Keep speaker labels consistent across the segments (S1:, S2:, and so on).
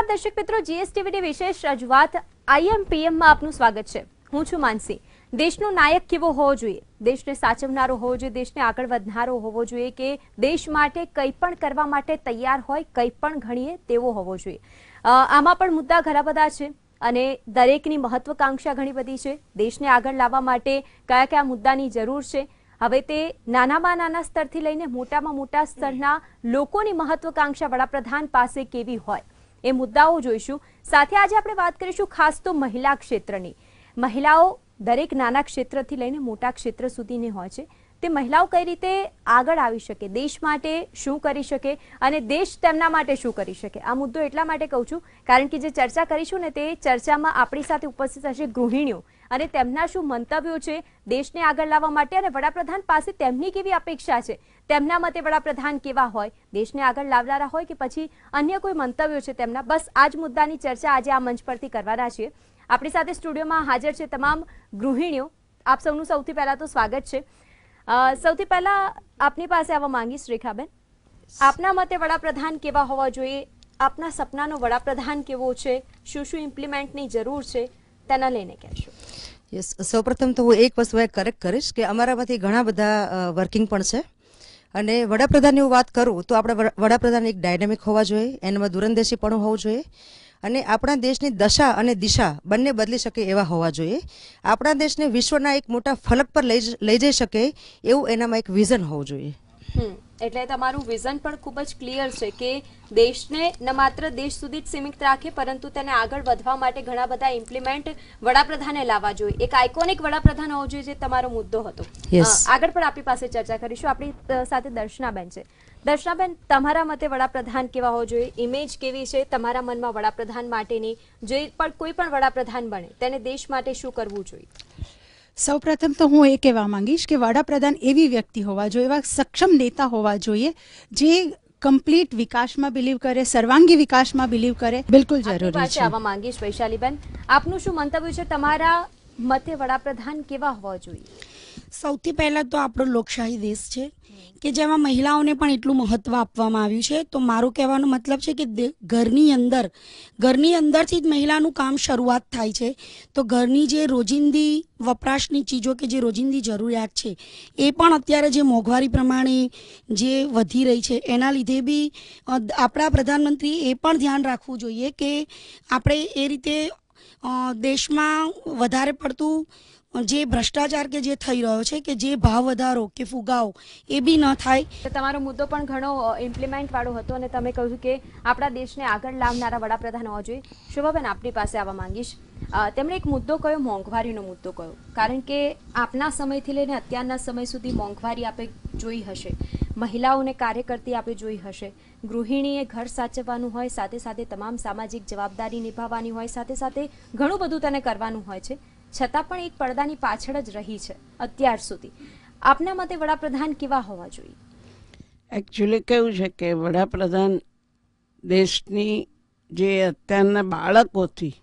S1: નમસ્કાર દર્શક મિત્રો જીએસટીવીની વિશેષ રજૂઆત આઈએમપીએમમાં આપનું સ્વાગત છે. હું છું માનસી. દેશનો નાયક કેવો હોવો જોઈએ? દેશને સાચવનારો હોવો જોઈએ? દેશને આગળ વધનારો હોવો જોઈએ કે દેશ માટે કંઈ પણ કરવા માટે તૈયાર હોય, કંઈ પણ ઘણીએ તેવો હોવો જોઈએ? આમાં પણ મુદ્દા ઘણા બધા છે અને દરેકની મહત્વકાંક્ષા ઘણી બધી છે. દેશને આગળ લાવવા માટે કયા કયા મુદ્દાની જરૂર છે? હવે તે નાનામાં નાના સ્તરથી લઈને મોટામાં મોટા સ્તરના લોકોની મહત્વકાંક્ષા વડાપ્રધાન પાસે કેવી હોય? એ મુદ્દાઓ જોઈશું. સાથે આજે આપણે વાત કરીશું ખાસ તો મહિલા ક્ષેત્રની. મહિલાઓ દરેક નાના ક્ષેત્રથી લઈને મોટા ક્ષેત્ર સુધીની હોય છે. તે મહિલાઓ કઈ રીતે આગળ આવી શકે? દેશ માટે શું કરી શકે? અને દેશ તેમના માટે શું કરી શકે? આ મુદ્દો એટલા માટે કહું છું, કારણ કે જે ચર્ચા કરીશું ને તે ચર્ચામાં આપણી સાથે ઉપસ્થિત હશે ગૃહિણીઓ. અને તેમના શું મંતવ્યો છે દેશને આગળ લાવવા માટે અને વડાપ્રધાન પાસે તેમની કેવી અપેક્ષા છે? તેમના મતે વડાપ્રધાન કેવા હોય? દેશને આગળ લાવનારા હોય કે પછી અન્ય કોઈ મંતવ્યો છે તેમના? બસ આ જ મુદ્દાની ચર્ચા આજે આ મંચ પરથી કરવાના છીએ. આપણી સાથે સ્ટુડિયોમાં હાજર છે તમામ ગૃહિણીઓ. આપ સૌનું સૌથી પહેલા તો સ્વાગત છે. સૌથી પહેલા આપની પાસે આવવા માંગીશ રેખાબેન. આપના મતે વડાપ્રધાન કેવા હોવા જોઈએ? આપના સપનાનો વડાપ્રધાન કેવો છે? શું શું ઇમ્પ્લિમેન્ટની જરૂર છે? તેના લઈને કહેશો.
S2: યસ સૌપ્રથમ તો હું એક વસ્તુ એ કરેક્ટ કરીશ કે અમારામાંથી ઘણા બધા વર્કિંગ પણ છે. અને વડાપ્રધાનની હું વાત કરું તો આપણે વડા- વડાપ્રધાન એક ડાયનેમિક હોવા જોઈએ, એનામાં દૂરંદેશીપણું હોવું જોઈએ. અને આપણા દેશની દશા અને દિશા બંને બદલી શકે એવા હોવા જોઈએ. આપણા દેશને વિશ્વના એક મોટા ફલક પર લઈ લઈ જઈ શકે એવું એનામાં એક વિઝન હોવું જોઈએ.
S1: એટલે તમારું વિઝન પણ ખૂબ જ ક્લિયર છે કે દેશને ન માત્ર દેશ સુધી જ સીમિત રાખે પરંતુ તેને આગળ વધવા માટે ઘણા બધા ઇમ્પ્લિમેન્ટ વડાપ્રધાને લાવવા જોઈએ. એક આઇકોનિક વડાપ્રધાન હોવો જોઈએ જે તમારો મુદ્દો હતો. આગળ પણ આપણી પાસે ચર્ચા કરીશું. આપણી સાથે દર્શનાબેન છે. દર્શનાબેન તમારા મતે વડાપ્રધાન કેવા હોવો જોઈએ? ઇમેજ કેવી છે તમારા મનમાં વડાપ્રધાન માટેની? જે પણ કોઈ પણ વડાપ્રધાન બને તેને દેશ માટે શું કરવું જોઈએ?
S3: સૌપ્રથમ તો હું એ કહેવા માંગીશ કે વડાપ્રધાન એવી વ્યક્તિ હોવા જોઈએ એવા સક્ષમ નેતા હોવા જોઈએ જે કમ્પ્લીટ વિકાસમાં બિલીવ કરે સર્વાંગી વિકાસમાં બિલીવ કરે. બિલકુલ જરૂરી છે.
S1: આવવા માંગીશ વૈશાલીબેન. આપનું શું મંતવ્ય છે? તમારા મતે વડાપ્રધાન કેવા હોવા જોઈએ?
S4: સૌથી પહેલાં તો આપણો લોકશાહી દેશ છે કે જેમાં મહિલાઓને પણ એટલું મહત્ત્વ આપવામાં આવ્યું છે. તો મારું કહેવાનો મતલબ છે કે ઘરની અંદર, ઘરની અંદરથી જ મહિલાનું કામ શરૂઆત થાય છે. તો ઘરની જે રોજિંદી વપરાશની ચીજો કે જે રોજિંદી જરૂરિયાત છે, એ પણ અત્યારે જે મોંઘવારી પ્રમાણે જે વધી રહી છે, એના લીધે બી આપણા પ્રધાનમંત્રીએ એ પણ ધ્યાન રાખવું જોઈએ કે આપણે એ રીતે દેશમાં વધારે પડતું જે ભ્રષ્ટાચાર કે જે થઈ રહ્યો છે કે જે ભાવ વધારો કે ફુગાવો એ બી ન થાય.
S1: તમારો મુદ્દો પણ ઘણો ઇમ્પ્લિમેન્ટ વાળો હતો અને તમે કહ્યું કે આપણા દેશને આગળ લાવનારા વડાપ્રધાન હોવા જોઈએ. શોભાબેન, આપની પાસે આવવા માંગીશ. તેમણે એક મુદ્દો કયો, મોંઘવારીનો મુદ્દો કયો? કારણ કે આપના સમયથી લઈને અત્યારના સમય સુધી મોંઘવારી આપે જોઈ હશે. મહિલાઓને કાર્ય કરતી આપે જોઈ હશે. ગૃહિણીએ ઘર સાચવવાનું હોય, સાથે સાથે તમામ સામાજિક જવાબદારી નિભાવવાની હોય, સાથે સાથે ઘણું બધું તેને કરવાનું હોય છે. છતાં પણ એક પડદાની પાછળ જ રહી છે, અત્યાર સુધી. આપના મતે વડાપ્રધાન કેવા હોવા જોઈએ?
S5: એકચ્યુઅલી કેવું છે કે વડાપ્રધાન દેશની જે અત્યારના બાળકોથી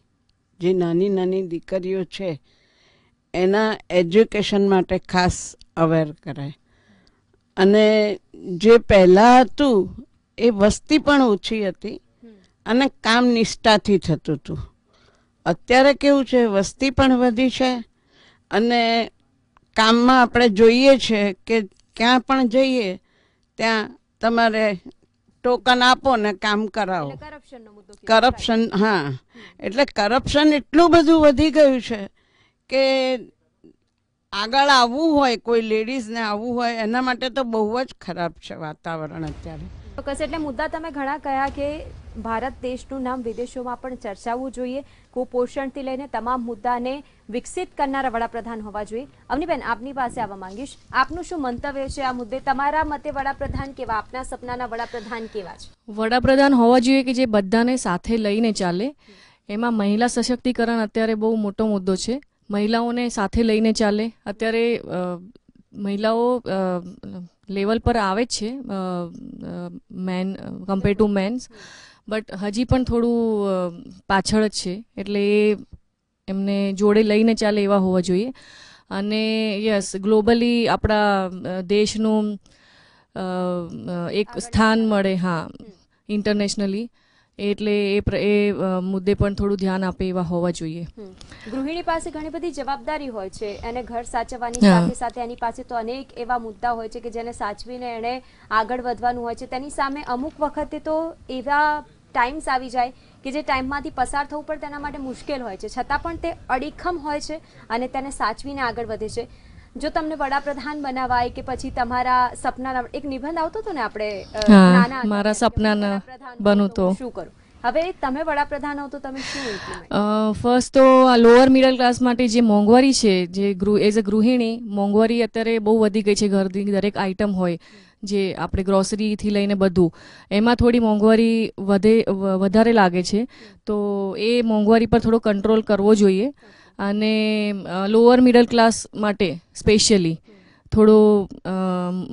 S5: જે નાની નાની દીકરીઓ છે, એના એજ્યુકેશન માટે ખાસ અવેર કરાય. અને જે પહેલાં હતું એ વસ્તી પણ ઓછી હતી અને કામ નિષ્ઠાથી થતું હતું. અત્યારે કેવું છે વસ્તી પણ વધી છે અને કામમાં આપણે જોઈએ છે કે ક્યાં પણ જઈએ ત્યાં તમારે ટોકન આપો ને કામ કરાવો. કરપ્શન હા. એટલે કરપ્શન એટલું બધું વધી ગયું છે કે આગળ આવવું હોય કોઈ લેડીઝને આવવું હોય એના માટે તો બહુ જ ખરાબ છે વાતાવરણ અત્યારે.
S1: ચોક્કસ એટલે મુદ્દા તમે ઘણા કહ્યા કે ભારત દેશનું નામ વિદેશોમાં પણ ચર્ચાવવું જોઈએ. કુપોષણથી લઈને તમામ મુદ્દાને વિકસિત કરનારા વડાપ્રધાન હોવા જોઈએ. અવનીબેન આપની પાસે આવવા માંગીશ. આપનું શું મંતવ્ય છે આ મુદ્દે? તમારા મતે વડાપ્રધાન કેવા? આપના સપનાના વડાપ્રધાન કેવા છે?
S6: વડાપ્રધાન હોવા જોઈએ કે જે બધાને સાથે લઈને ચાલે. એમાં મહિલા સશક્તિકરણ અત્યારે બહુ મોટો મુદ્દો છે. મહિલાઓને સાથે લઈને ચાલે. અત્યારે મહિલાઓ લેવલ પર આવે જ છે men compare to men's but હજી પણ થોડું પાછળ જ છે. એટલે એ એમને જોડે લઈને ચાલે એવા હોવા જોઈએ. અને યસ ગ્લોબલી આપણા દેશનું એક સ્થાન મળે હા ઇન્ટરનેશનલી એટલે એ એ મુદ્દે પણ થોડું ધ્યાન આપે એવા હોવા જોઈએ.
S1: ગૃહિણી પાસે ઘણી બધી જવાબદારી હોય છે એને ઘર સાચવવાની સાથે સાથે એની પાસે તો અનેક એવા મુદ્દા હોય છે કે જેને સાચવીને એણે આગળ વધવાનું હોય છે. તેની સામે અમુક વખતે તો એવા ટાઈમ્સ આવી જાય કે જે ટાઈમમાંથી પસાર થવું પણ તેના માટે મુશ્કેલ હોય છે. છતાં પણ તે અડીખમ હોય છે અને તેને સાચવીને આગળ વધે છે. જો તમને વડાપ્રધાન બનાવાય કે પછી તમારા સપના એક નિબંધ આવતો હતો ને આપણે નાના
S6: મારા
S1: સપના
S6: બનવું તો.
S1: શું કરું? હવે તમે વડાપ્રધાન હો તો તમે શું
S6: ફર્સ્ટ તો આ લોઅર મિડલ ક્લાસ માટે જે મોંઘવારી છે જે ગૃહ એઝ અ ગૃહિણી મોંઘવારી અત્યારે બહુ વધી ગઈ છે ઘરની દરેક આઇટમ હોય જે આપણે ગ્રોસરીથી લઈને બધું એમાં થોડી મોંઘવારી વધે વધારે લાગે છે. તો એ મોંઘવારી પર થોડો કંટ્રોલ કરવો જોઈએ. અને લોઅર મિડલ ક્લાસ માટે સ્પેશિયલી થોડો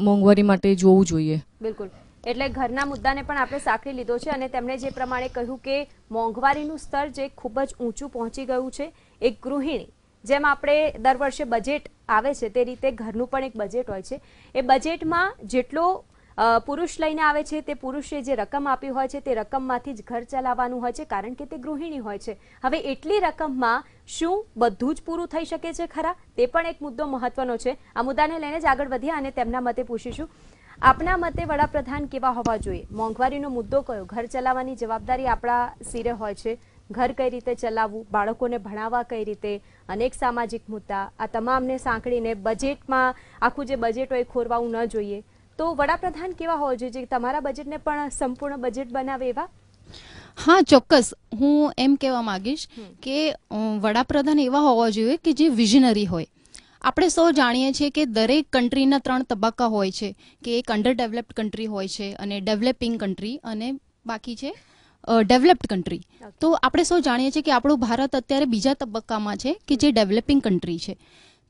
S6: મોંઘવારી માટે જોવું જોઈએ.
S1: બિલકુલ. એટલે ઘરના મુદ્દાને પણ આપણે સાંકળી લીધો છે અને તેમણે જે પ્રમાણે કહ્યું કે મોંઘવારીનું સ્તર જે ખૂબ જ ઊંચું પહોંચી ગયું છે, એક ગૃહિણી, જેમ આપણે દર વર્ષે બજેટ આવે છે તે રીતે ઘરનું પણ એક બજેટ હોય છે. એ બજેટમાં જેટલો પુરુષ લઈને આવે છે, તે પુરુષે જે રકમ આપી હોય છે, તે રકમમાંથી જ ઘર ચલાવવાનું હોય છે, કારણ કે તે ગૃહિણી હોય છે. હવે એટલી રકમમાં શું બધું જ પૂરું થઈ શકે છે ખરા? તે પણ એક મુદ્દો મહત્વનો છે. આ મુદ્દાને લઈને જ આગળ વધ્યા અને તેમના મતે પૂછીશું. આપના મતે વડાપ્રધાન કેવા હોવા જોઈએ? મોંઘવારીનો મુદ્દો કયો? ઘર ચલાવવાની જવાબદારી આપણા સિરે હોય છે. ઘર કઈ રીતે ચલાવવું? બાળકોને ભણાવવા કઈ રીતે? અનેક સામાજિક મુદ્દા. આ તમામને સાંકળીને બજેટમાં આખું જે બજેટ હોય ખોરવાવું ન જોઈએ. તો વડાપ્રધાન કેવા હોવા જોઈએ જે તમારા બજેટને પણ સંપૂર્ણ બજેટ બનાવે એવા?
S7: હા ચોક્કસ. હું એમ કહેવા માંગીશ કે વડાપ્રધાન એવા હોવા જોઈએ કે જે વિઝનરી હોય. આપણે સૌ જાણીએ છીએ કે દરેક કન્ટ્રીના ત્રણ તબક્કા હોય છે. કે એક અંડર ડેવલપ્ડ કન્ટ્રી હોય છે અને ડેવલપિંગ કન્ટ્રી અને બાકી છે ડેવલપ્ડ કન્ટ્રી તો આપણે સૌ જાણીએ છીએ કે આપણું ભારત અત્યારે બીજા તબક્કામાં છે કે જે ડેવલપિંગ કન્ટ્રી છે.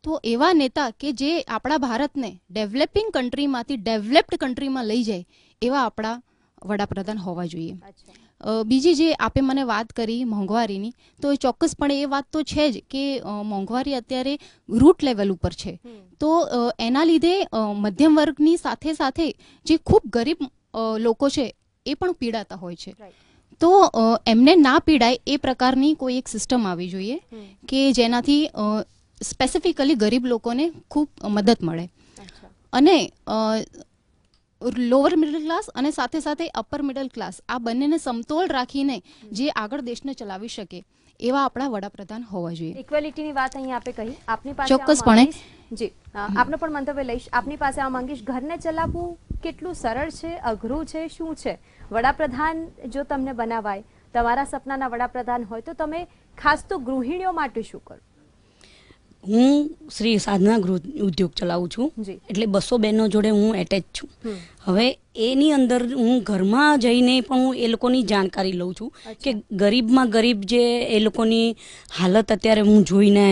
S7: તો એવા નેતા કે જે આપણા ભારતને ડેવલપિંગ કન્ટ્રીમાંથી ડેવલપ્ડ કન્ટ્રીમાં લઈ જાય એવા આપણા વડાપ્રધાન હોવા જોઈએ. બીજી જે આપે મને વાત કરી મોંઘવારીની તો એ ચોક્કસપણે એ વાત તો છે જ કે મોંઘવારી અત્યારે રૂટ લેવલ ઉપર છે. તો એના લીધે મધ્યમ વર્ગની સાથે સાથે જે ખૂબ ગરીબ લોકો છે એ પણ પીડાતા હોય છે. તો એમને ના પીડાય એ પ્રકારની કોઈ એક સિસ્ટમ આવી જોઈએ કે જેનાથી સ્પેસિફિકલી ગરીબ લોકોને ખૂબ મદદ મળે. અને લોઅર મિડલ ક્લાસ અને સાથે સાથે અપર મિડલ ક્લાસ આ બંનેને સમતોલ રાખીને જે આગળ દેશને ચલાવી શકે એવા આપણા વડાપ્રધાન હોવા જોઈએ.
S1: ઇક્વેલિટીની વાત અહીં આપે કહી. આપની પાસે
S7: ચોક્કસપણે.
S1: જી. આપનો પણ મંતવ્ય લઈશ. આપની પાસે આ માંગીશ. ઘરને ચલાવવું કેટલું સરળ છે અઘરું છે શું છે? વડાપ્રધાન જો તમને બનાવાય તમારા સપનાના વડાપ્રધાન હોય તો તમે ખાસ તો ગૃહિણીઓ માટે શું કરો?
S8: હું શ્રી સાધના ગૃહ ઉદ્યોગ ચલાવું છું. એટલે બસો બહેનો જોડે હું એટેચ છું. હવે એની અંદર હું ઘરમાં જઈને પણ હું એ લોકોની જાણકારી લઉં છું કે ગરીબમાં ગરીબ જે એ લોકોની હાલત અત્યારે હું જોઈને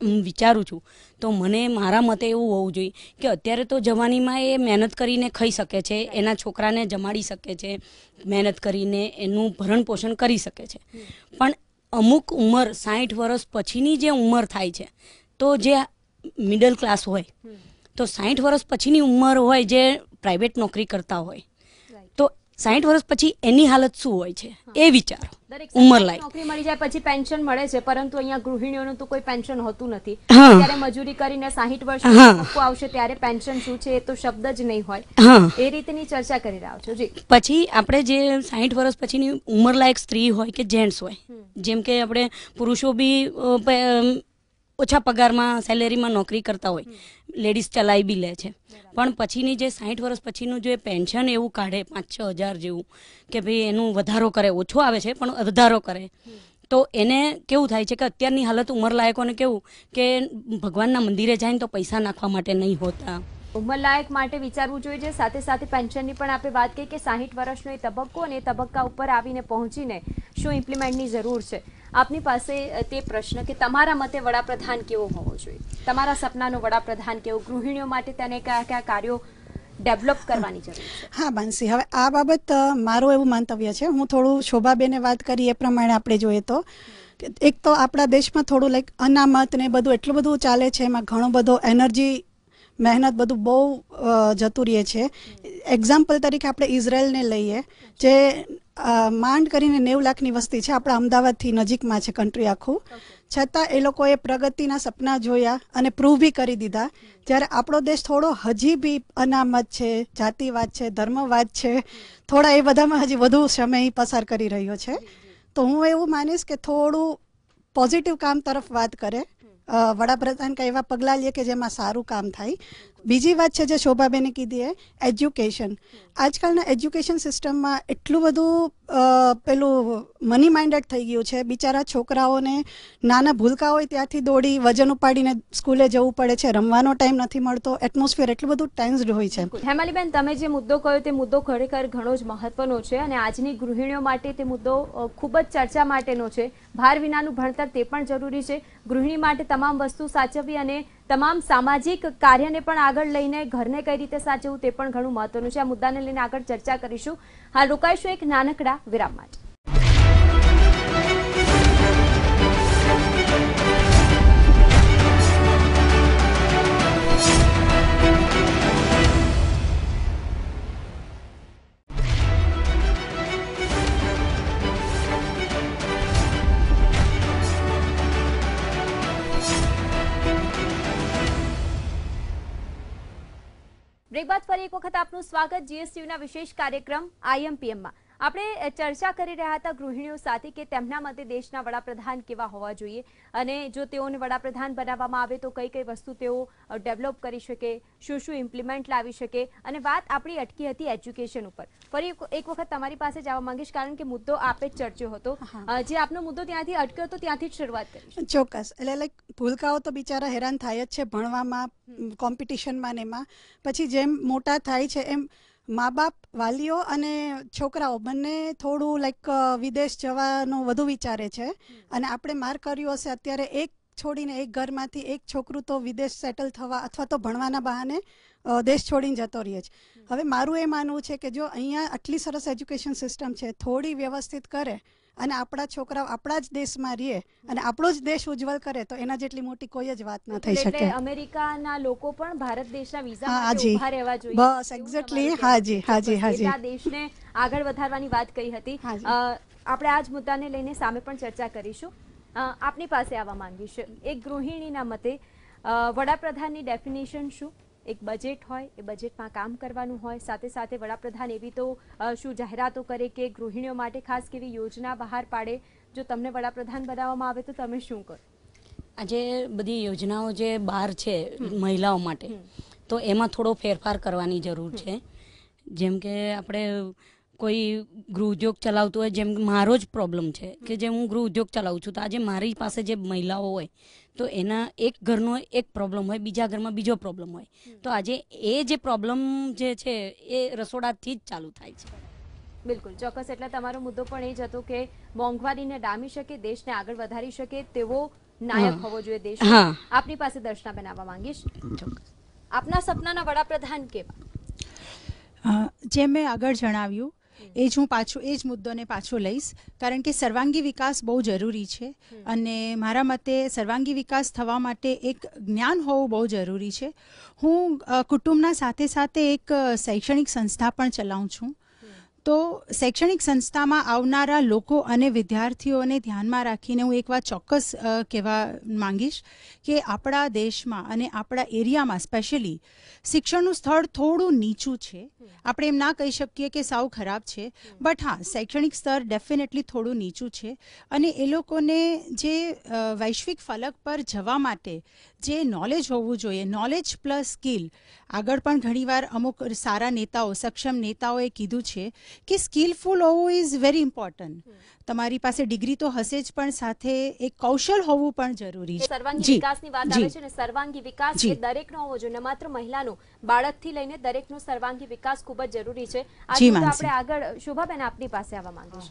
S8: હું વિચારું છું. તો મને મારા મતે એવું હોવું જોઈએ કે અત્યારે તો જવાનીમાં એ મહેનત કરીને ખાઈ શકે છે એના છોકરાને જમાડી શકે છે મહેનત કરીને એનું ભરણ પોષણ કરી શકે છે. પણ અમુક ઉંમર સાઠ વર્ષ પછીની જે ઉંમર થાય છે તો જે મિડલ ક્લાસ હોય તો સાઠ વર્ષ પછીની ઉંમર હોય જે પ્રાઇવેટ નોકરી કરતા હોય સાઠ વર્ષ પછી એની હાલત શું હોય છે? એ વિચારો. ઉંમર લાયક.
S1: નોકરી મળી જાય પછી પેન્શન મળે છે પરંતુ અહીંયા ગૃહિણીઓનું તો કોઈ પેન્શન હોતું નથી. ત્યારે મજૂરી કરીને સાહીઠ વર્ષ. આવશે ત્યારે પેન્શન શું છે એ તો શબ્દ જ નહીં હોય. એ રીતની ચર્ચા કરી રહ્યા છો જી.
S8: પછી આપણે જે સાહીઠ વર્ષ પછીની ઉંમરલાયક સ્ત્રી હોય કે જેન્ટ્સ હોય જેમ કે આપણે પુરુષો બી ઓછા પગારમાં સેલેરીમાં નોકરી કરતા હોય લેડીઝ ચલાવી બી લે છે. પણ પછીની જે સાઠ વર્ષ પછીનું જે પેન્શન એવું કાઢે પાંચ છ હજાર જેવું કે ભાઈ એનું વધારો કરે ઓછો આવે છે પણ વધારો કરે. તો એને કેવું થાય છે કે અત્યારની હાલત ઉંમરલાયકોને કેવું કે ભગવાનના મંદિરે જાય ને તો પૈસા નાખવા માટે નહીં હોતા.
S1: ઉંમરલાયક માટે વિચારવું જોઈએ સાથે સાથે પેન્શનની પણ આપણે વાત કહી કે સાહીઠ વર્ષનો એ તબક્કો અને તબક્કા ઉપર આવીને પહોંચીને શું ઇમ્પ્લિમેન્ટની જરૂર છે? આપની પાસે તે પ્રશ્ન કે તમારા મતે વડાપ્રધાન કેવો હોવો જોઈએ? તમારા સપનાનો વડાપ્રધાન કેવો? ગૃહિણીઓ માટે તેને કયા કયા કાર્યો ડેવલપ કરવાની છે?
S9: હા માનસી હવે આ બાબત મારું એવું મંતવ્ય છે. હું થોડું શોભાબેને વાત કરી એ પ્રમાણે આપણે જોઈએ તો. એક તો આપણા દેશમાં થોડું, લાઈક, અનામત ને બધું એટલું બધું ચાલે છે. એમાં ઘણો બધો એનર્જી મહેનત બધું બહુ જતું રહે છે. એક્ઝામ્પલ તરીકે આપણે ઇઝરાયલને લઈએ જે માંડ કરીને નેવ લાખની વસ્તી છે આપણા અમદાવાદથી નજીકમાં છે કન્ટ્રી આખું. છતાં એ લોકોએ પ્રગતિના સપના જોયા અને પ્રૂવ બી કરી દીધા. જ્યારે આપણો દેશ થોડો હજી બી અનામત છે જાતિવાદ છે ધર્મવાદ છે થોડા એ બધામાં હજી વધુ સમય પસાર કરી રહ્યો છે. તો હું એવું માનીશ કે થોડું પોઝિટિવ કામ તરફ વાત કરે. વડાપ્રધાન કંઈ એવા પગલાં લે કે જેમાં સારું કામ થાય. બીજી વાત છે જે શોભાબેને કીધી એજ્યુકેશન. આજકાલના એજ્યુકેશન સિસ્ટમમાં એટલું બધું પેલું મની માઇન્ડેડ થઈ ગયું છે. બિચારા છોકરાઓને નાના ભૂલકા હોય ત્યાંથી દોડી વજન ઉપાડીને સ્કૂલે જવું પડે છે. રમવાનો ટાઈમ નથી મળતો. એટમોસ્ફિયર એટલું બધું ટેન્સ્ડ હોય છે.
S1: હેમાલીબેન, તમે જે મુદ્દો કહ્યો તે મુદ્દો ખરેખર ઘણો જ મહત્વનો છે અને આજની ગૃહિણીઓ માટે તે મુદ્દો ખૂબ જ ચર્ચા માટેનો છે. ભાર વિનાનું ભણતર તે પણ જરૂરી છે. ગૃહિણી માટે તમામ વસ્તુ સાચવવી અને તમામ સામાજિક કાર્યને પણ આગળ લઈને ઘરને કઈ રીતે સાચવવું તે પણ ઘણું મહત્વનું છે. આ મુદ્દાને લઈને આગળ ચર્ચા કરીશું. હાલ રોકાઈશું એક નાનકડા વિરામ માટે. ફરી એક વખત આપનું સ્વાગત જીએસટીયુના વિશેષ કાર્યક્રમ આઈએમપીએમમાં આપણે ચર્ચા કરી રહ્યા હતા ગૃહિણીઓ સાથે કે તેમના મતે દેશના વડાપ્રધાન કેવા હોવા જોઈએ અને જો તેઓને વડાપ્રધાન બનાવવામાં આવે તો કઈ કઈ વસ્તુ તેઓ ડેવલપ કરી શકે શું શું ઇમ્પ્લિમેન્ટ લાવી શકે અને વાત આપણી અટકી હતી એજ્યુકેશન ઉપર. ફરી એક- વખત તમારી પાસે જવા માંગીશ કારણ કે મુદ્દો આપે જ ચર્ચ્યો હતો. જે આપનો મુદ્દો ત્યાંથી અટક્યો હતો ત્યાંથી જ શરૂઆત કરી
S9: ચોક્કસ. એટલે લાઈક ભૂલકાઓ તો બિચારા હેરાન થાય જ છે ભણવામાં કોમ્પિટિશનમાં ને એમાં. પછી જેમ મોટા થાય છે એમ મા બાપ વાલીઓ અને છોકરાઓ બંને થોડું લાઈક વિદેશ જવાનું વધુ વિચારે છે. અને આપણે માર કર્યું હશે અત્યારે એક છોડીને એક ઘરમાંથી એક છોકરું તો વિદેશ સેટલ થવા અથવા તો ભણવાના બહાને દેશ છોડીને જતો રહે છે. હવે મારું એ માનવું છે કે જો અહીંયા આટલી સરસ એજ્યુકેશન સિસ્ટમ છે થોડી વ્યવસ્થિત કરે અને આપણા છોકરાઓ આપણા જ દેશમાં રહે અને આપણો જ દેશ ઉજ્જવલ કરે તો એના જેટલી મોટી કોઈ જ વાત ન થઈ શકે.
S1: અમેરિકાના લોકો પણ ભારત દેશના વિઝા માટે ઊભા રહેવા જોઈએ.
S9: બસ,
S1: એક્ઝેક્ટલી
S9: હાજી, હાજી, હાજી.
S1: આ દેશને આગળ વધારવાની વાત કહી હતી. આપણે આ જ મુદ્દાને લઈને સામે પણ ચર્ચા કરીશું. આપની પાસે આવવા માંગીશ. એક ગૃહિણીના મતે વડાપ્રધાનની ડેફિનેશન શું? એક બજેટ હોય એ બજેટમાં કામ કરવાનું હોય. સાથે સાથે વડાપ્રધાન એવી તો શું જાહેરાતો કરે કે ગૃહિણીઓ માટે ખાસ કેવી યોજના બહાર પાડે? જો તમને વડાપ્રધાન બનાવવામાં આવે તો તમે શું કરો?
S4: આજે બધી યોજનાઓ જે બહાર છે મહિલાઓ માટે તો એમાં થોડો ફેરફાર કરવાની જરૂર છે. જેમ કે આપણે કોઈ ગૃહ ઉદ્યોગ ચલાવતું હોય જેમ મારો જ પ્રોબ્લેમ છે કે જે હું ગૃહ ઉદ્યોગ ચલાવું છું તો આજે મારી પાસે જે મહિલાઓ હોય તો એના એક ઘરનો એક પ્રોબ્લેમ હોય બીજા ઘરમાં બીજો પ્રોબ્લેમ હોય. તો આજે એ જે પ્રોબ્લેમ જે છે એ રસોડાથી જ ચાલુ થાય છે.
S1: બિલકુલ. ચોક્કસ. એટલે તમારો મુદ્દો પણ એ જ હતો કે મોંઘવારીને ડામી શકે દેશને આગળ વધારી શકે તેવો નાયક હોવો જોઈએ દેશ આપની પાસે દર્શના બનાવવા માંગીશ. આપના સપનાના વડાપ્રધાન કેવા?
S3: જે મેં આગળ જણાવ્યું એ જ હું પાછું એ જ મુદ્દોને પાછો લઈશ. કારણ કે સર્વાંગી વિકાસ બહુ જરૂરી છે અને મારા મતે સર્વાંગી વિકાસ થવા માટે એક જ્ઞાન હોવું બહુ જરૂરી છે. હું કુટુંબના સાથે સાથે એક શૈક્ષણિક સંસ્થા પણ ચલાવું છું. તો શૈક્ષણિક સંસ્થામાં આવનારા લોકો અને વિદ્યાર્થીઓને ધ્યાનમાં રાખીને હું એક વાત ચોક્કસ કહેવા માંગીશ કે આપણા દેશમાં અને આપણા એરિયામાં સ્પેશિયલી શિક્ષણનું સ્થળ થોડું નીચું છે. આપણે એમ ના કહી શકીએ કે સાવ ખરાબ છે, બટ હા, શૈક્ષણિક સ્તર ડેફિનેટલી થોડું નીચું છે અને એ લોકોને જે વૈશ્વિક ફલક પર જવા માટે જે નોલેજ હોવું જોઈએ નોલેજ પ્લસ સ્કિલ આગળ પણ ઘણીવાર અમુક સારા નેતાઓ, સક્ષમ નેતાઓએ કીધું છે કે સ્કિલફુલ હોવું ઇઝ વેરી ઇમ્પોર્ટન્ટ તમારી પાસે ડિગ્રી તો હશે જ પણ સાથે એક કૌશલ હોવું પણ જરૂરી છે.
S1: સર્વાંગી વિકાસની વાત આવે છે ને સર્વાંગી વિકાસ એ દરેકનો હોવો જોઈએ માત્ર મહિલાનો. બાળકથી લઈને દરેકનો સર્વાંગી વિકાસ ખૂબ જ જરૂરી છે. આ
S3: જી,
S1: મુદ્દો
S3: માનસી.
S1: આપણે આગળ શોભાબેન આપની પાસે આવવા માંગીશ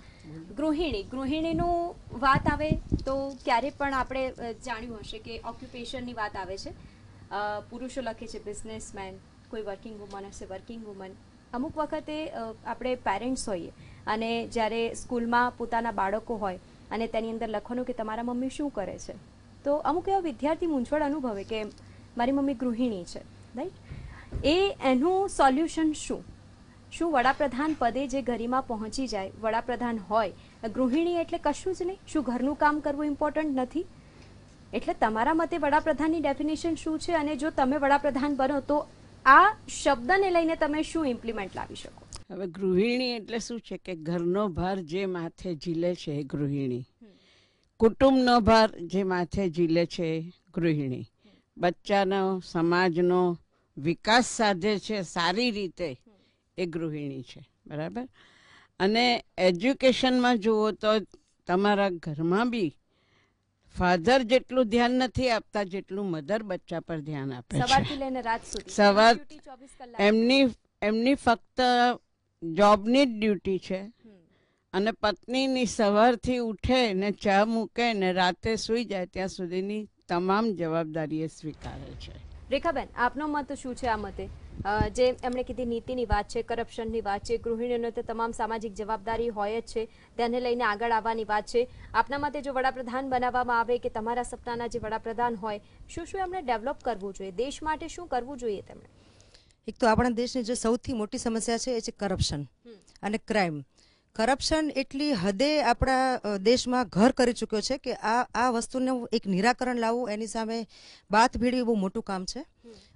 S1: ગૃહિણી. ગૃહિણીનું વાત આવે તો ક્યારે પણ આપણે જાણ્યું હશે કે ઓક્યુપેશનની વાત આવે છે. પુરુષો લખે છે બિઝનેસમેન કોઈ વર્કિંગ વુમન હશે વર્કિંગ વુમન અમુક વખતે આપણે પેરેન્ટ્સ હોઈએ. અને જ્યારે સ્કૂલમાં પોતાના બાળકો હોય અને તેની અંદર લખવાનું કે તમારા મમ્મી શું કરે છે, તો અમુક એવા વિદ્યાર્થી મૂંઝવણ અનુભવે કે મારી મમ્મી ગૃહિણી છે રાઈટ એ એનું સોલ્યુશન શું? શું વડાપ્રધાન પદે જે ગરિમા પહોંચી જાય, વડાપ્રધાન હોય ગૃહિણી એટલે કશું જ નહીં? શું ઘરનું કામ કરવું ઇમ્પોર્ટન્ટ નથી? એટલે તમારા મતે વડાપ્રધાનની ડેફિનેશન શું છે? અને જો તમે વડાપ્રધાન બનો, તો આ શબ્દને લઈને તમે શું ઇમ્પ્લિમેન્ટ લાવી શકો?
S5: હવે ગૃહિણી એટલે શું છે કે ઘરનો ભાર જે માથે ઝીલે છે એ ગૃહિણી. કુટુંબનો ભાર જે માથે ઝીલે છે ગૃહિણી. બચ્ચાનો સમાજનો વિકાસ સાધે છે સારી રીતે એ ગૃહિણી છે. બરાબર? અને એજ્યુકેશનમાં જુઓ તો તમારા ઘરમાં બી ફાધર જેટલું ધ્યાન નથી આપતા જેટલું મધર બચ્ચા પર ધ્યાન આપે છે. સવાર
S1: Duty 24 કલાક.
S5: એમની એમની ફક્ત જોબની જ ડ્યુટી છે. અને પત્નીની સવારથી ઉઠે ને ચા મૂકે ને રાતે સૂઈ જાય ત્યાં સુધીની તમામ જવાબદારી એ સ્વીકારે છે.
S1: રેખાબેન આપનો મત શું છે આ મતે? જે એમણે કીધી નીતિની વાત છે કરપ્શનની વાત છે ગૃહિણીઓને તો તમામ સામાજિક જવાબદારી હોય જ છે તેને લઈને આગળ આવવાની વાત છે. આપના મતે જો વડાપ્રધાન બનાવવામાં આવે કે તમારા સપનાના જે વડાપ્રધાન હોય શું શું એમણે ડેવલપ કરવું જોઈએ? દેશ માટે શું કરવું જોઈએ તેમણે?
S2: એક તો આપણા દેશની જે સૌથી મોટી સમસ્યા છે એ છે કરપ્શન અને ક્રાઇમ કરપ્શન એટલી હદે આપણા દેશમાં ઘર કરી ચૂક્યો છે કે આ આ વસ્તુનું એક નિરાકરણ લાવવું એની સામે બાત ભીડવી બહુ મોટું કામ છે.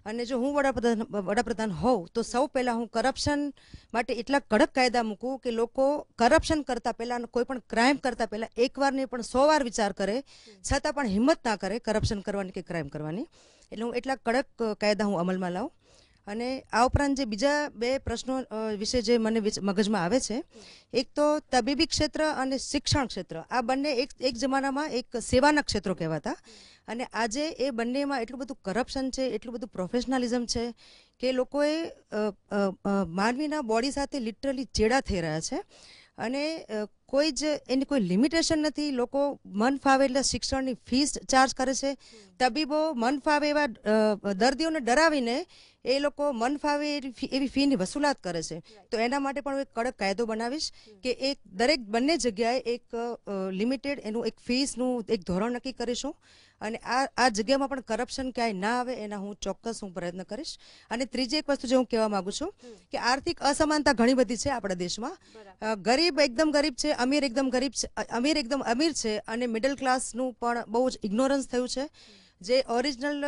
S2: અને જો હું વડાપ્રધાન વડાપ્રધાન હોઉં તો સૌ પહેલાં હું કરપ્શન માટે એટલા કડક કાયદા મૂકું કે લોકો કરપ્શન કરતાં પહેલાં કોઈ પણ ક્રાઇમ કરતાં પહેલાં એકવાર નહીં પણ સો વાર વિચાર કરે છતાં પણ હિંમત ના કરે કરપ્શન કરવાની કે ક્રાઇમ કરવાની. એટલે હું એટલા કડક કાયદા હું અમલમાં લાવું. અને આ ઉપરાંત જે બીજા બે પ્રશ્નો વિશે જે મને મગજમાં આવે છે, એક તો તબીબી ક્ષેત્ર અને શિક્ષણ ક્ષેત્ર. આ બંને એક એક જમાનામાં એક સેવાના ક્ષેત્રો કહેવાતા. અને આજે એ બંનેમાં એટલું બધું કરપ્શન છે, એટલું બધું પ્રોફેશનલિઝમ છે કે લોકોએ માનવીના બોડી સાથે લિટરલી ચેડા થઈ રહ્યા છે. અને કોઈ જ એની કોઈ લિમિટેશન નથી. લોકો મન ફાવે એટલે શિક્ષણની ફીસ ચાર્જ કરે છે. તબીબો મન ફાવે એવા દર્દીઓને ડરાવીને એ લોકો મન ફાવે એવી ફીની વસૂલાત કરે છે. તો એના માટે પણ હું એક કડક કાયદો બનાવીશ કે એક દરેક બંને જગ્યાએ એક લિમિટેડ એનું એક ફીસનું એક ધોરણ નક્કી કરીશું અને આ આ જગ્યામાં પણ કરપ્શન ક્યાંય ના આવે એના હું ચોક્કસ હું પ્રયત્ન કરીશ. અને ત્રીજી એક વસ્તુ જે હું કહેવા માંગુ છું કે આર્થિક અસમાનતા ઘણી બધી છે આપણા દેશમાં. ગરીબ એકદમ ગરીબ છે અમીર એકદમ ગરીબ છે અમીર એકદમ અમીર છે અને મિડલ ક્લાસનું પણ બહુ જ ઇગ્નોરન્સ થયું છે. જે ઓરિજિનલ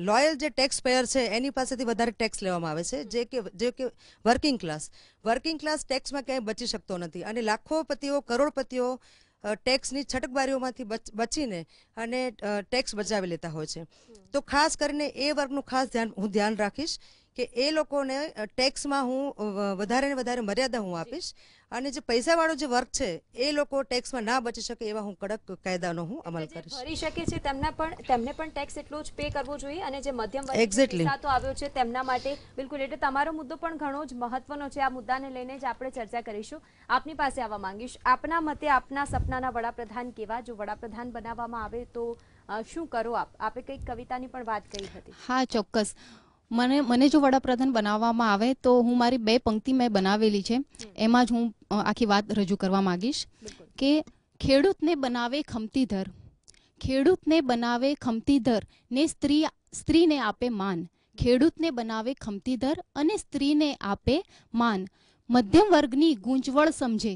S2: લોયલ જે ટેક્સ પેયર છે એની પાસેથી વધારે ટેક્સ લેવામાં આવે છે જે કે જે કે વર્કિંગ ક્લાસ વર્કિંગ ક્લાસ ટેક્સમાં ક્યાંય બચી શકતો નથી. અને લાખોપતિઓ કરોડપતિઓ ટેક્સની છટકબારીઓમાંથી બચ- બચીને અને ટેક્સ બચાવી લેતા હોય છે. તો ખાસ કરીને એ વર્ગનું ખાસ ધ્યાન હું ધ્યાન રાખીશ કે એ લોકોને ટેક્સમાં હું વધારે ને વધારે મર્યાદા હું આપીશ અને જે પૈસાવાળો જે વર્ગ છે એ લોકો ટેક્સમાં ના બચી શકે એવા હું કડક કાયદાનો હું અમલ કરીશ.
S1: ભરી શકે છે તેમના પણ તેમને પણ ટેક્સ એટલો જ પે કરવો જોઈએ અને જે મધ્યમ
S2: Exactly.
S1: તો આવ્યો છે તેમના માટે બિલકુલ. એટલે તમારો મુદ્દો પણ ઘણો જ મહત્વનો છે. આ મુદ્દાને લઈને જ આપણે ચર્ચા કરીશું. આપની પાસે આવવા માંગીશ. આપના મતે આપના સપનાના વડાપ્રધાન કેવા? જો વડાપ્રધાન બનાવવામાં આવે તો શું કરો આપ? આપે કંઈક કવિતાની પણ વાત કરી હતી.
S7: હા ચોક્કસ. મને મને જો વડાપ્રધાન બનાવવામાં આવે તો હું મારી બે પંક્તિ મેં બનાવેલી છે. એમાં જ હું આખી વાત રજૂ કરવા માંગીશ કે ખેડૂતને બનાવે ખમતીધર. ખેડૂતને બનાવે ખમતીધર ને સ્ત્રી, સ્ત્રીને આપે માન. ખેડૂતને બનાવે ખમતીધર અને સ્ત્રીને આપે માન. મધ્યમ વર્ગની ગૂંચવળ સમજે.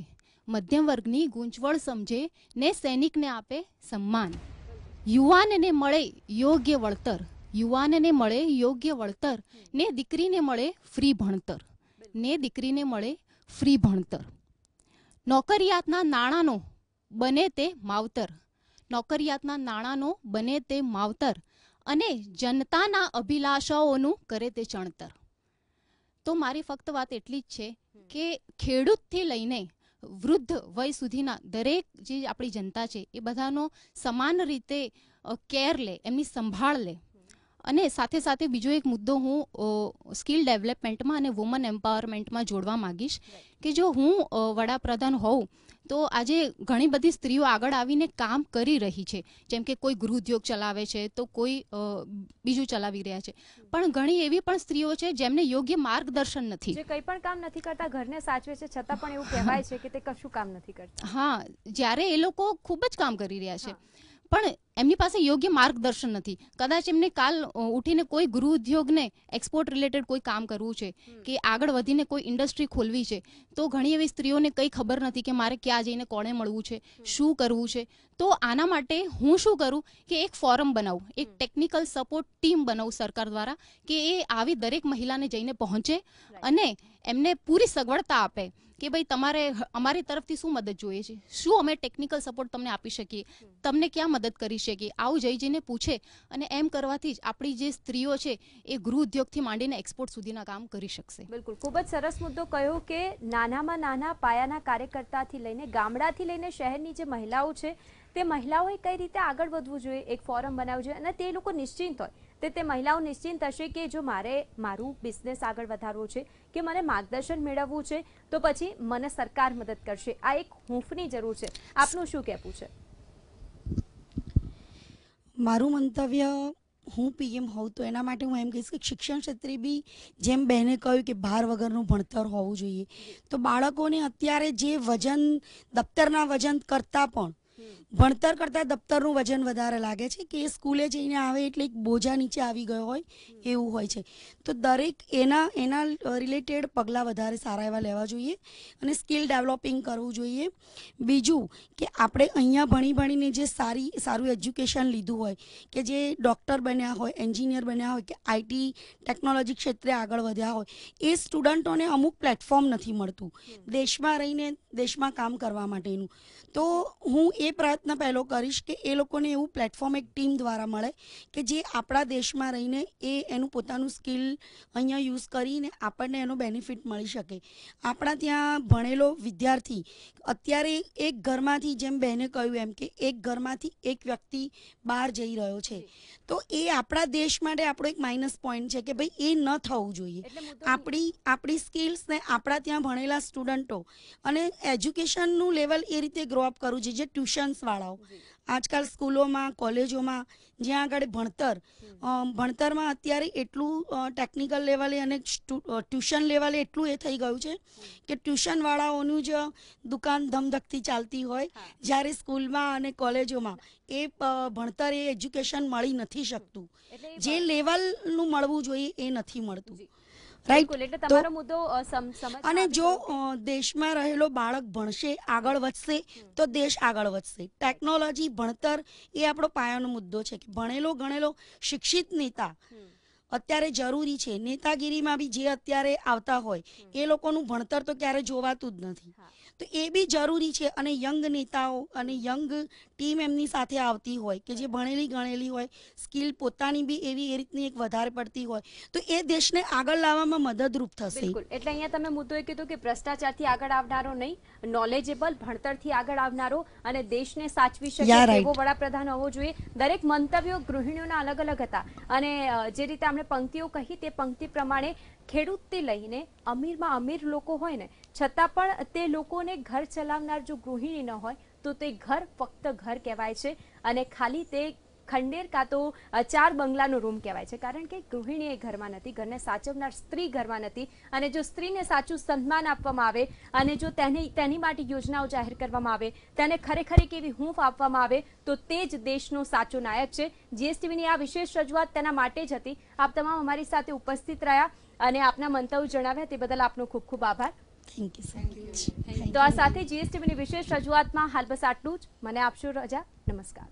S7: મધ્યમ વર્ગની ગૂંચવળ સમજે ને સૈનિકને આપે સન્માન. યુવાનને મળે યોગ્ય વળતર. યુવાનને મળે યોગ્ય વળતર, ને દીકરીને મળે ફ્રી ભણતર, ને દીકરીને મળે ફ્રી ભણતર. નોકરિયાતના નાણાંનો બને તે માવતર. નોકરિયાતના નાણાંનો બને તે માવતર અને જનતાના અભિલાષાઓનું કરે તે ચણતર. તો મારી ફક્ત વાત એટલી જ છે કે ખેડૂતથી લઈને વૃદ્ધ વય સુધીના દરેક જે આપણી જનતા છે એ બધાનો સમાન રીતે કેર લે, એમની સંભાળ લે. અને સાથે સાથે બીજો એક મુદ્દો હું સ્કિલ ડેવલપમેન્ટમાં અને વુમન એમ્પાવરમેન્ટમાં જોડવા માંગીશ કે જો હું વડાપ્રધાન હોઉં તો આજે ઘણી બધી સ્ત્રીઓ આગળ આવીને કામ કરી રહી છે. જેમ કે કોઈ ગૃહ ઉદ્યોગ ચલાવે છે તો કોઈ બીજું ચલાવી રહ્યા છે. પણ ઘણી એવી પણ સ્ત્રીઓ છે જેમને યોગ્ય માર્ગદર્શન નથી.
S1: જે કંઈ પણ કામ નથી કરતા ઘરને સાચવે છે છતાં પણ એવું કહેવાય છે કે તે કશું કામ નથી કરતા.
S7: હા જ્યારે એ લોકો ખૂબ જ કામ કરી રહ્યા છે. પણ એમની પાસે યોગ્ય માર્ગદર્શન નથી. કદાચ એમને કાલ ઉઠીને કોઈ ગૃહ ઉદ્યોગને એક્સપોર્ટ રિલેટેડ કોઈ કામ કરવું છે કે આગળ વધીને કોઈ ઇન્ડસ્ટ્રી ખોલવી છે તો ઘણી એવી સ્ત્રીઓને કંઈ ખબર નથી કે મારે ક્યાં જઈને કોણે મળવું છે શું કરવું છે. તો આના માટે હું શું કરું કે એક ફોરમ બનાવું એક ટેકનિકલ સપોર્ટ ટીમ બનાવું સરકાર દ્વારા કે એ આવી દરેક મહિલાને જઈને પહોંચે અને એમને પૂરી સગવડતા આપે. કે ભાઈ તમારે અમારી તરફથી શું મદદ જોઈએ છે? શું અમે ટેકનિકલ સપોર્ટ તમને આપી શકીએ? તમને ક્યાં મદદ કરી શકીએ? આવું જઈ જઈને પૂછે અને એમ કરવાથી જ આપણી જે સ્ત્રીઓ છે એ ગૃહ ઉદ્યોગથી માંડીને એક્સપોર્ટ સુધીના કામ કરી શકશે.
S1: બિલકુલ. ખૂબ જ સરસ મુદ્દો કહ્યો કે નાનામાં નાના પાયાના કાર્યકર્તાથી લઈને ગામડાથી લઈને શહેરની જે મહિલાઓ છે તે મહિલાઓએ કઈ રીતે આગળ વધવું જોઈએ? એક ફોરમ બનાવવું જોઈએ અને તે લોકો નિશ્ચિંત હોય. તે તે મહિલાઓ નિશ્ચિંત હશે કે જો મારે મારું બિઝનેસ આગળ વધારવું છે, કે મને માર્ગદર્શન મેળવવું છે, તો પછી મને સરકાર મદદ કરશે. આ એક હૂંફની જરૂર છે. આપનું શું કહેવું છે?
S4: મારું મંતવ્ય, હું પીએમ હોઉં તો એના માટે હું એમ કહીશ કે શિક્ષણ ક્ષેત્રે બી જેમ બહેને કહ્યું કે ભાર વગરનું ભણતર હોવું જોઈએ, તો બાળકોને અત્યારે જે વજન, દફતરના વજન કરતાં પણ ભણતર કરતાં દફતરનું વજન વધારે લાગે છે કે એ સ્કૂલે જઈને આવે એટલે એક બોજા નીચે આવી ગયો હોય એવું હોય છે. તો દરેક એના એના રિલેટેડ પગલાં વધારે સારા એવા લેવા જોઈએ અને સ્કિલ ડેવલપિંગ કરવું જોઈએ. બીજું કે આપણે અહીંયા ભણી ભણીને જે સારી સારું એજ્યુકેશન લીધું હોય કે જે ડૉક્ટર બન્યા હોય એન્જિનિયર બન્યા હોય કે આઈટી ટેકનોલોજી ક્ષેત્રે આગળ વધ્યા હોય એ સ્ટુડન્ટોને અમુક પ્લેટફોર્મ નથી મળતું. દેશમાં રહીને દેશમાં કામ કરવા માટેનું. તો હું એ પ્રયત્ન પહેલો કરીશ કે એ લોકોને એવું પ્લેટફોર્મ એક ટીમ દ્વારા મળે કે જે આપણા દેશમાં રહીને એ એનું પોતાનું સ્કિલ અહીંયા યુઝ કરીને આપણને એનો બેનિફિટ મળી શકે. આપણા ત્યાં ભણેલો વિદ્યાર્થી અત્યારે એક ઘરમાંથી જેમ બહેને કહ્યું એમ કે એક ઘરમાંથી એક વ્યક્તિ બહાર જઈ રહ્યો છે. તો એ આપણા દેશ માટે આપણો એક માઇનસ પોઈન્ટ છે કે ભાઈ એ ન થવું જોઈએ. આપણી આપણી સ્કિલ્સને આપણા ત્યાં ભણેલા સ્ટુડન્ટો અને એજ્યુકેશનનું લેવલ એ રીતે ગ્રો અપ કરવું જોઈએ. જે ટ્યુશન્સવાળાઓ આજકાલ સ્કૂલોમાં કોલેજોમાં જ્યાં આગળ ભણતર ભણતરમાં અત્યારે એટલું ટેકનિકલ લેવલે અને ટ્યુશન લેવલે એટલું એ થઈ ગયું છે કે ટ્યુશનવાળાઓનું જ દુકાન ધમધકતી ચાલતી હોય. જ્યારે સ્કૂલમાં અને કોલેજોમાં એ ભણતર એ એજ્યુકેશન મળી નથી શકતું. જે લેવલનું મળવું જોઈએ એ નથી મળતું. રાઈટ
S1: તમારો મુદ્દો
S4: અને જો દેશમાં રહેલો બાળક ભણશે આગળ વધશે તો દેશ આગળ વધશે. ટેકનોલોજી ભણતર એ આપણો પાયાનો મુદ્દો છે કે ભણેલો ગણેલો શિક્ષિત નેતા અત્યારે જરૂરી છે. નેતાગીરીમાં બી જે અત્યારે આવતા હોય એ લોકોનું ભણતર તો ક્યારે જોવાતું જ નથી. તો એ બી જરૂરી છે અને યંગ નેતાઓ અને યંગ ટીમ એમની સાથે આવતી હોય કે જે ભણેલી ગણેલી હોય સ્કિલ પોતાની બી એવી એ રીતની એક વધારે પડતી હોય તો એ દેશને આગળ લાવવામાં મદદરૂપ થશે.
S1: બિલકુલ. એટલે અહીંયા તમે મુદ્દો એ કીધો કે ભ્રષ્ટાચારથી આગળ આવનારો નહીં નોલેજેબલ ભણતરથી આગળ આવનારો અને દેશને સાચવી શકે એવો વડાપ્રધાન હોવો જોઈએ. દરેક મંતવ્યો ગૃહિણીઓના અલગ અલગ હતા અને જે રીતે આપણે પંક્તિઓ કહી તે પંક્તિ પ્રમાણે ખેડૂતથી લઈને અમીરમાં અમીર લોકો હોય ને છતાં પણ તે લોકોને ઘર ચલાવનાર જો ગૃહિણી ન હોય, તો તે ઘર ફક્ત ઘર કહેવાય છે અને ખાલી તે ખંડેર કાં તો ચાર બંગલાનો રૂમ કહેવાય છે. કારણ કે ગૃહિણી એ ઘરમાં નથી, ઘરને સાચવનાર સ્ત્રી ઘરમાં નથી અને જો સ્ત્રીને સાચું સન્માન આપવામાં આવે અને જો તેની તેની માટે યોજનાઓ જાહેર કરવામાં આવે, તેને ખરેખર એક એવી હૂંફ આપવામાં આવે, તો તે જ દેશનો સાચો નાયક છે. જીએસટીવીની આ વિશેષ રજૂઆત તેના માટે જ હતી. આપ તમામ અમારી સાથે ઉપસ્થિત રહ્યા અને આપના મંતવ્યો જણાવ્યા તે બદલ આપનો ખૂબ ખૂબ આભાર.
S4: થેન્ક યુ સો મચ
S1: તો આ સાથે જીએસટીવીની વિશેષ રજૂઆતમાં હાલ બસ આટલું જ. મને આપશો રજા. નમસ્કાર.